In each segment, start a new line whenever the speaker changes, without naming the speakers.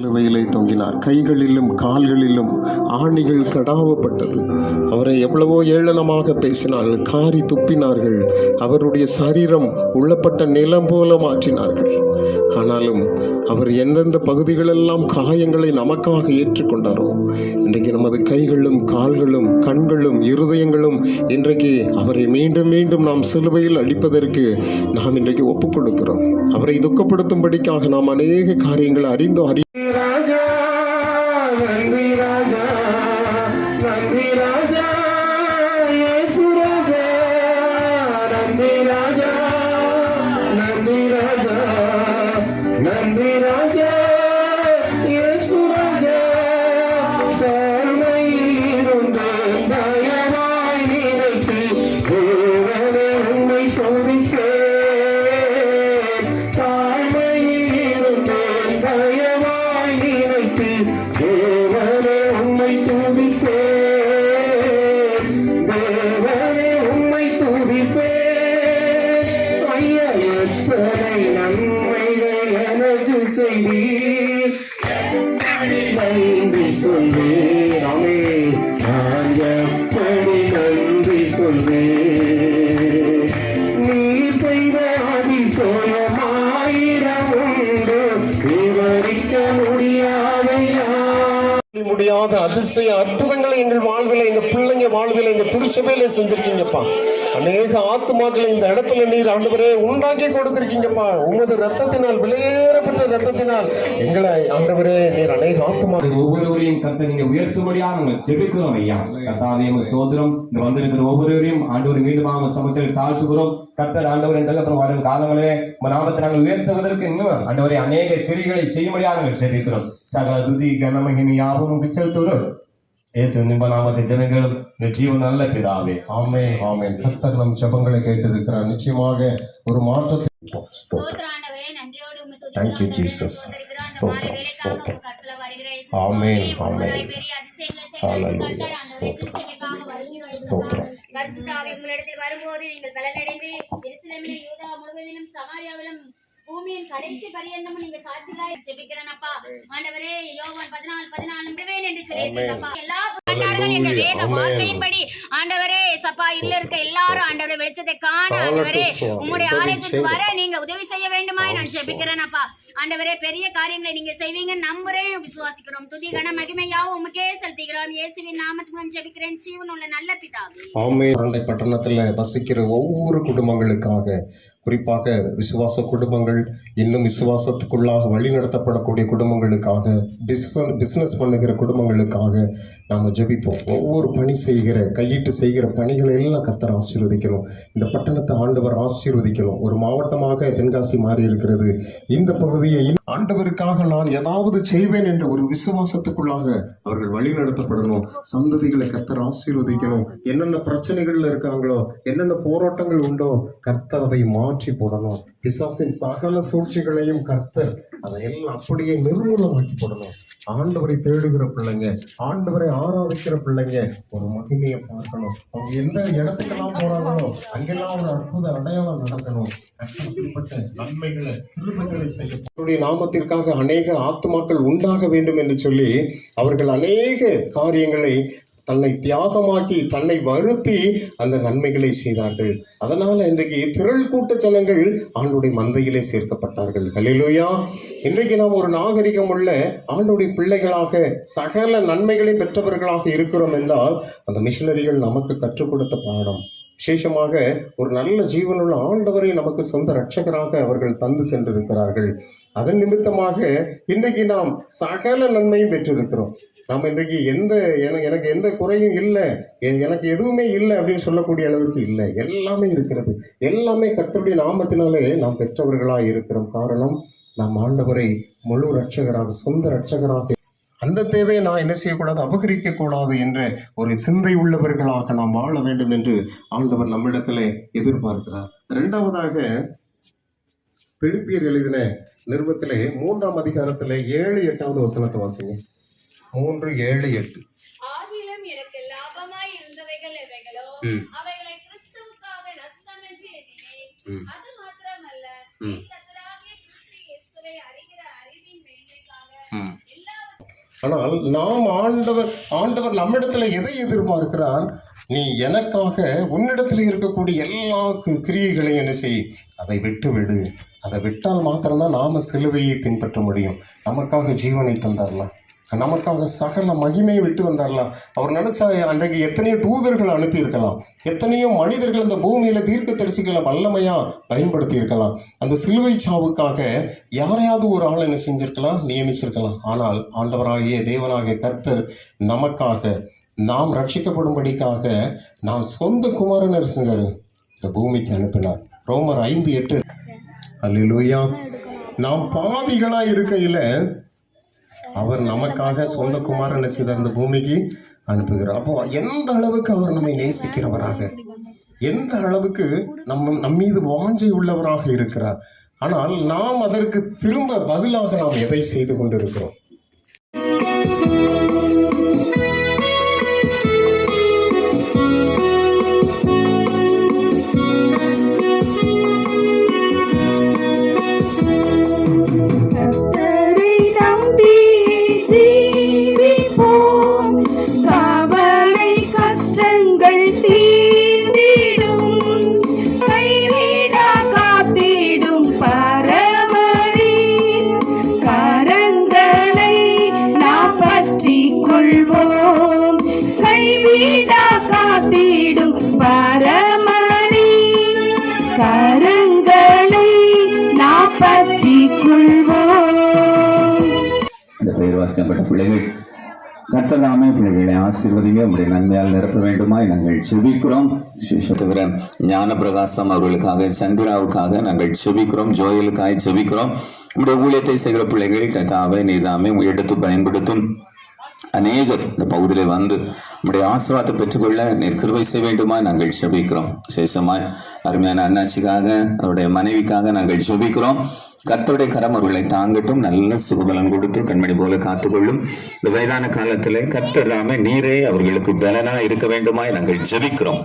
சிலுவையிலே தொங்கினார். கைகளிலும் கால்களிலும் ஆணிகள் கடாவப்பட்டது. அவரை எவ்வளவோ ஏளனமாக பேசினார்கள். காரி துப்பினார்கள். அவருடைய சரீரம் உள்ளப்பட்ட நிலம் போல மாற்றினார்கள். ஆனாலும் அவர் எந்தெந்த பகுதிகளெல்லாம் காயங்களை நமக்காக ஏற்றுக்கொண்டாரோ இன்றைக்கு நமது கைகளும் கால்களும் கண்களும் இருதயங்களும் இன்றைக்கு அவரை மீண்டும் மீண்டும் நாம் சிலுவையில் அடிப்பதற்கு நாம் இன்றைக்கு ஒப்புக் கொடுக்கிறோம் அவரை துக்கப்படுத்தும்படிக்காக நாம் அநேக காரியங்களை அறிந்தோ அறி
ராஜா எனக்கு செய்தீர் அமே நான்
முடியாத அதிசய அற்புதங்களை எங்கள் வாழ்வில் எங்க பிள்ளைங்க வாழ்வில் எங்க திருச்சபையில செஞ்சிருக்கீங்கப்பா. அநேக ஆத்மாக்களை இந்த இடத்துல நீர் ஆண்டவரே உண்டாக்கி கொடுத்திருக்கீங்கப்பா. உமது ரத்தத்தினால் விலையேறப்பட்ட ரத்தத்தினால் எங்களை ஆண்டவரே நீர் அநேக ஆத்துமா
ஒவ்வொருவரையும் கர்த்தர் நீங்க உயர்த்தும்படியாக நாங்கள் ஜெபிக்கிறோம் ஐயா. கத்தாவே ஸ்தோத்திரம். இந்த வந்திருக்கிற ஒவ்வொருவரையும் ஆண்டவர் மீண்டும் சமத்தில் தாழ்த்துகிறோம். கர்த்தர் ஆண்டவர் இந்த வரும் காலங்களே உங்க நாமத்தை நாங்கள் உயர்த்துவதற்கு இன்னும் ஆண்டவரை அநேக கிரிகளை செய்யும்படியாக நாங்கள் ஜெபிக்கிறோம். சகல துதி கனமகினி யாவும் உங்களுக்கு செலுத்துகிறோம் இயேசு நிம்ப நாமத்தை ஜனங்களும் ஜீவன் நல்ல பிதாவே
ஆமே ஆமென் கர்த்தர் நம் ஜெபங்களை கேட்டிருக்கிறார் நிச்சயமாக ஒரு மாற்றத்தை.
சகோதரிகளா, அந்த
ஸ்தோத்திரம்,
மாலை
ஸ்தோத்திரம். ஆமென், ஆமென். ஹalleluya. ஸ்தோத்திரம். ஸ்தோத்திரம்.
வரும்போது நீங்கள் பலனடைந்து எருசலேமிலும் யூதா முழுவதிலும் சமாரியாவிலும் பூமியின் கடைசி பரியந்தமும் நீங்க சாட்சிகளாய் ஜெபிக்கிறேன் அப்பா ஆண்டவரே யோவான் பதினாலு பதினாலு நம்புவேன் என்று சொல்லியிருக்கீங்கப்பா எல்லா புகழ்ந்தார்கள் எங்க வேத
ஆமென்.
வார்த்தையின்படி ஆண்டவரே சப்பா இல்ல இருக்க எல்லாரும் ஆண்டவரே வெளிச்சத்தை காண ஆண்டவரே ஆலயத்துக்கு. வர நீங்க உதவி செய்ய வேண்டுமாய் நான் ஜெபிக்கிறேன் அப்பா. ஆண்டவரே பெரிய காரியங்களை நீங்க செய்வீங்க நம்புறேன் விசுவாசிக்கிறோம். துதி கன மகிமையாவும் உமக்கே செலுத்துகிறோம். இயேசுவின் நாமத்துக்கு நான் ஜெபிக்கிறேன். ஜீவன் உள்ள நல்ல பிதாவே.
ஆமே இரண்டை பட்டணத்தில் வசிக்கிற ஒவ்வொரு குடும்பங்களுக்காக குறிப்பாக விசுவாச குடும்பங்கள் இன்னும் விசுவாசத்துக்குள்ளாக வழிநடத்தப்படக்கூடிய குடும்பங்களுக்காக பிஸ்னஸ் பிஸ்னஸ் பண்ணுகிற குடும்பங்களுக்காக நாம் ஜெபிப்போம். ஒவ்வொரு பணி செய்கிற கையிட்டு செய்கிற பணிகளை எல்லாம் கத்தர் ஆசீர்வதிக்கணும். இந்த பட்டணத்தை ஆண்டவர் ஆசீர்வதிக்கணும். ஒரு மாவட்டமாக தென்காசி மாறி இருக்கிறது. இந்த பகுதியை ஆண்டவருக்காக நான் ஏதாவது செய்வேன் என்ற ஒரு விசுவாசத்துக்குள்ளாக அவர்கள் வழிநடத்தப்படணும் சந்ததிகளை கத்தர் ஆசீர்வதிக்கணும். என்னென்ன பிரச்சனைகள்ல இருக்காங்களோ என்னென்ன போராட்டங்கள் உண்டோ கர்த்தர் அதை மாற்றி போடணும். பிசாசின் சகல சூழ்ச்சிகளையும் கர்த்தர் அதையெல்லாம் அப்படியே நிர்மூலமாக்கி போடணும். ஆண்டவரை தேடுகிற பிள்ளைங்க ஆண்டவரை ஆராதிக்கிற பிள்ளைங்க ஒரு மகிமையை பார்க்கணும். அவங்க எந்த இடத்துக்கெல்லாம் போறாங்களோ அங்கெல்லாம் ஒரு அற்புத அடையாளம் நடக்கணும். அப்படிப்பட்ட நன்மைகளை திருமைகளை செய்ய நாமத்திற்காக அநேக ஆத்துமாக்கள் உண்டாக வேண்டும் என்று சொல்லி அவர்கள் அநேக காரியங்களை தன்னை தியாகமாக்கி தன்னை வருத்தி அந்த நன்மைகளை செய்தார்கள். அதனால இன்றைக்கு திரள் கூட்ட ஜனங்கள் ஆண்டுடைய மந்தையிலே சேர்க்கப்பட்டார்கள். ஹalleluya. இன்றைக்கு நாம் ஒரு நாகரிகம் உள்ள ஆண்டுடைய பிள்ளைகளாக சகல நன்மைகளை பெற்றவர்களாக இருக்கிறோம் என்றால் அந்த மிஷினரிகள் நமக்கு கற்றுக் கொடுத்த பாடம். விசேஷமாக ஒரு நல்ல ஜீவனுள்ள ஆண்டவரை நமக்கு சொந்த இரட்சகராக அவர்கள் தந்து சென்றிருக்கிறார்கள். அதன் நிமித்தமாக இன்றைக்கு நாம் சகல நன்மையும் பெற்றிருக்கிறோம். நாம் இன்றைக்கு எந்த எனக்கு எனக்கு எந்த குறையும் இல்லை. எனக்கு எதுவுமே இல்லை அப்படின்னு சொல்லக்கூடிய அளவுக்கு இல்லை. எல்லாமே இருக்கிறது. எல்லாமே கர்த்தருடைய நாமத்தினாலே நாம் பெற்றவர்களாக இருக்கிறோம். காரணம் நாம் ஆண்டவரை முழு ரட்சகராக சொந்த ரட்சகராக அந்த தேவையை நான் என்ன செய்யக்கூடாது? அபகரிக்க கூடாது என்ற ஒரு சிந்தை உள்ளவர்களாக நாம் வாழ வேண்டும் என்று ஆண்டவர் நம்மிடத்திலே எதிர்பார்க்கிறார். இரண்டாவதாக பிலிப்பியர் எழுதின நிருபத்திலே மூன்றாம் அதிகாரத்திலே ஏழு எட்டாவது வசனத்தை வாசிங்க. மூன்று ஏழு எட்டு.
அவைகளை கிறிஸ்துவுக்காக நஷ்டம் என்று
ஆனால் நாம் ஆண்டவர் ஆண்டவர் நம்மிடத்துல எதை எதிர்பார்க்கிறார்? நீ எனக்காக உன்னிடத்தில் இருக்கக்கூடிய எல்லா கிரியைகளையும் என்ன செய்? அதை விட்டு விடு அதை விட்டால் மாத்திரம்தான் நாம சிலுவையை பின்பற்ற முடியும். நமக்காக ஜீவனை தந்தாரலாம். நமக்காக சகல மகிமையை விட்டு வந்தாரலாம் அவர் நினைச்சா அன்றைக்கு எத்தனையோ தூதர்கள் அனுப்பியிருக்கலாம். எத்தனையோ மனிதர்கள் இந்த பூமியில தீர்க்க தரிசிகளை வல்லமையா பயன்படுத்தி இருக்கலாம் அந்த சிலுவை சாவுக்காக யாரையாவது ஒரு ஆள் என்ன செஞ்சிருக்கலாம்? நியமிச்சிருக்கலாம். ஆனால் ஆண்டவராகிய தேவனாகிய கர்த்தர் நமக்காக நாம் ரட்சிக்கப்படும்படிக்காக நாம் சொந்த குமாரனர் செஞ்சாரு? இந்த பூமிக்கு அனுப்பினார். ரோமர் ஐந்து எட்டு. அல்லேலூயா நாம் பாவிகளா இருக்கையில அவர் நமக்காக சொந்த குமாரனை செய்த அந்த பூமிக்கு அனுப்புகிறார். அப்போ எந்த அளவுக்கு அவர் நம்மை நேசிக்கிறவராக? எந்த அளவுக்கு நம்ம நம்மீது வாஞ்சை உள்ளவராக இருக்கிறார்? ஆனால் நாம் அதற்கு திரும்ப பதிலாக நாம் எதை செய்து கொண்டிருக்கிறோம்?
இந்த வாசிக்கப்பட்ட பிள்ளைகள் கர்த்ததாமே பிள்ளைகளை ஆசீர்வதிங்க உங்களுடைய நன்மையால் நிரப்ப வேண்டுமாய் நாங்கள் செபிக்கிறோம் விசேஷத்துகிற ஞான பிரகாசம் அவர்களுக்காக சந்திராவுக்காக நாங்கள் செபிக்கிறோம் ஜோயலுக்காக செபிக்கிறோம் உங்களுடைய ஊழியத்தை செய்கிற பிள்ளைகள் கர்த்தாவை நீதாமே எடுத்து பயன்படுத்தும். அநேகர் இந்த பகுதியிலே வந்து உங்களுடைய ஆசீர்வாதத்தை பெற்றுக்கொள்ள நீர் கிருபை செய்ய வேண்டுமா? நாங்கள் செபிக்கிறோம் விசேஷமாய் அருமையான அண்ணாச்சிக்காக அவருடைய மனைவிக்காக நாங்கள் செபிக்கிறோம் கத்தோட கரம் அவர்களை தாங்கட்டும். நல்ல சுகபலன் கொடுத்து கண்மணி போல காத்துக்கொள்ளும். இந்த வயதான காலத்திலே கத்தராம நீரே அவர்களுக்கு பலனா இருக்க வேண்டுமாய் நாங்கள் ஜெபிக்கிறோம்.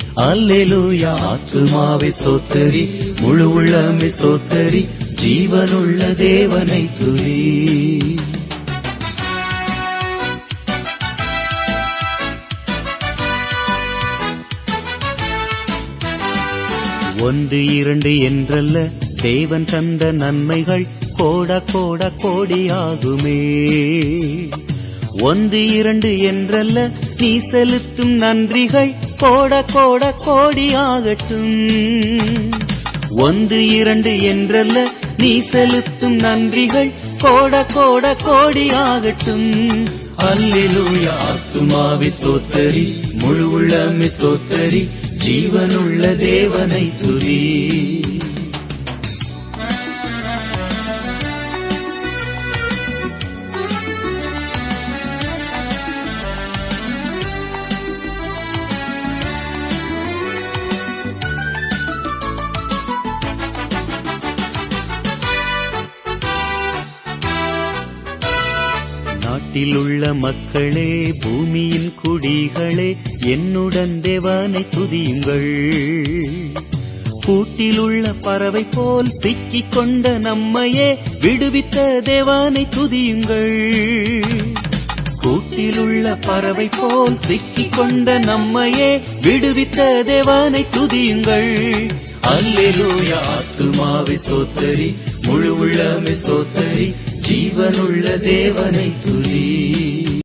அல்லேலூயா. ஆத்துமாவை சோத்தரி முழு உள்ளமே சோத்தரி ஜீவனுள்ள தேவனை துரி. ஒன்று இரண்டு என்றல்ல தேவன் தந்த நன்மைகள் கோட கோட கோடியாகுமே. ஒன்று இரண்டு என்றல்ல நீ செலுத்தும் நன்றிகள் கோட கோட கோடியாகட்டும். ஒன்று இரண்டு என்றல்ல நீ செலுத்தும் நன்றிகள் கோட கோட கோடியாகட்டும். அல்லேலூயா ஆத்துமாவி ஸ்தோத்தரி முழு உள்ளமே ஸ்தோத்தரி ஜீவனுள்ள தேவனை துரி நாட்டிலுள்ள மக்களே பூமியின் குடிகளே என்னுடன் தேவனை துதியுங்கள். கூட்டிலுள்ள பறவை போல் சிக்கிக் கொண்ட நம்மையே விடுவித்த தேவானை துதியுங்கள். கூட்டிலுள்ள பறவை போல் சிக்கிக் கொண்ட நம்மையே விடுவித்த தேவனை துதியுங்கள். அல்லேலூயா ஆத்துமாவை சோத்தரி முழு உள்ளமே சோத்தரி ஜீவனுள்ள தேவனை துதி.